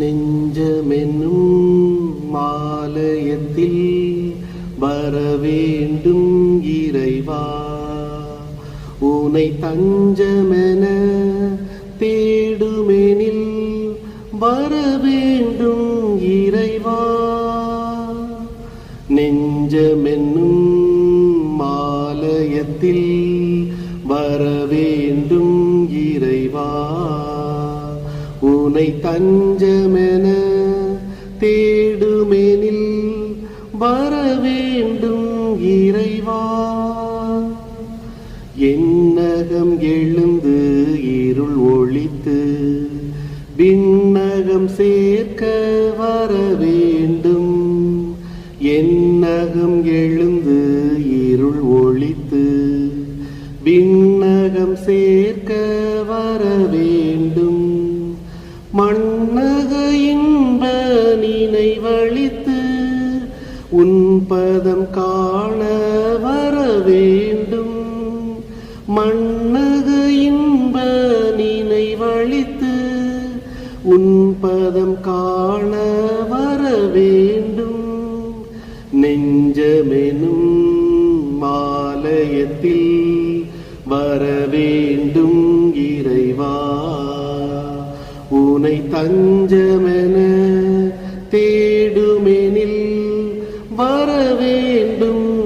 நெஞ்சமென்னும் மாலயத்தில் வரவேண்டும் இறைவா. உனை தஞ்சமென தேடுமெனில் வரவேண்டும் இறைவா. நெஞ்சமென்னும் மாலயத்தில் வரவேண்டும் இறைவா. உனை தஞ்சமென தேடுமெனில் வரவேண்டும் இறைவா. என்னகம் எழுந்து இருள் ஒழித்து விண்ணகம் சேர்க்க வர வேண்டும். என்னகம் எழுந்து இருள் ஒழித்து விண்ணகம் சேர்க்க வர வேண்டும் மண்ணக இன்ப நினைவழித்து உன்பதம் காண வர வேண்டும். மண்ணக இன்ப நினைவழித்து உன்பதம் காண வர வேண்டும். நெஞ்சமெனும் மாலயத்தில் வர வேண்டும் இறைவா. உனை தஞ்சமென தேடுமெனில் வர வேண்டும்.